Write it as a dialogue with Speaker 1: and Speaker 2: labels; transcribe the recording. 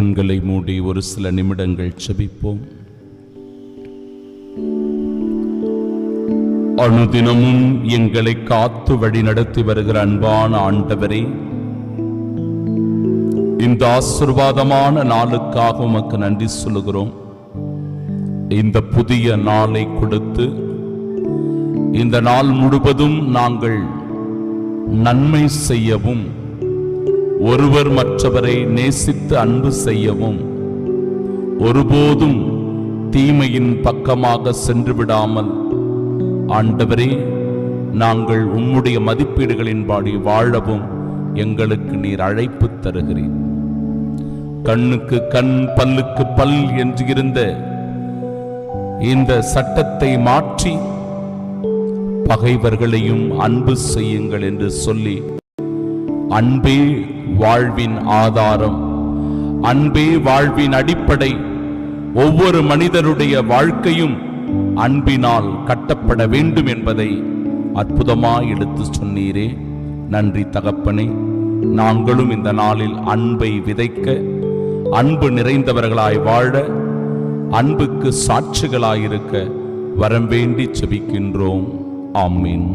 Speaker 1: கண்களை மூடி ஒரு சில நிமிடங்கள் செபிப்போம். அனுதினமும் எங்களை காத்து வழி நடத்தி வருகிற அன்பான ஆண்டவரே இந்த ஆசிர்வாதமான நாளுக்காக உமக்கு நன்றி சொல்லுகிறோம். இந்த புதிய நாளை கொடுத்து இந்த நாள் முழுவதும் நாங்கள் நன்மை செய்யவும் ஒருவர் மற்றவரை நேசித்து அன்பு செய்யவும் ஒருபோதும் தீமையின் பக்கமாக சென்று விடாமல் ஆண்டவரே நாங்கள் உம்முடைய மதிப்பீடுகளின்படி வாழவும் எங்களுக்கு நீர் அழைப்பு தருகிறீர். கண்ணுக்கு கண் பல்லுக்கு பல் என்று இருந்த இந்த சட்டத்தை மாற்றி பகைவர்களையும் அன்பு செய்யுங்கள் என்று சொல்லி அன்பே வாழ்வின் ஆதாரம். அன்பே வாழ்வின் அடிப்படை. ஒவ்வொரு மனிதருடைய வாழ்க்கையும் அன்பினால் கட்டப்பட வேண்டும் என்பதை அற்புதமாய் எடுத்து சொன்னீரே. நன்றி தகப்பனே. நாங்களும் இந்த நாளில் அன்பை விதைக்க அன்பு நிறைந்தவர்களாய் வாழ அன்புக்கு சாட்சிகளாயிருக்க வரம் வேண்டி செபிக்கின்றோம். ஆமீன்.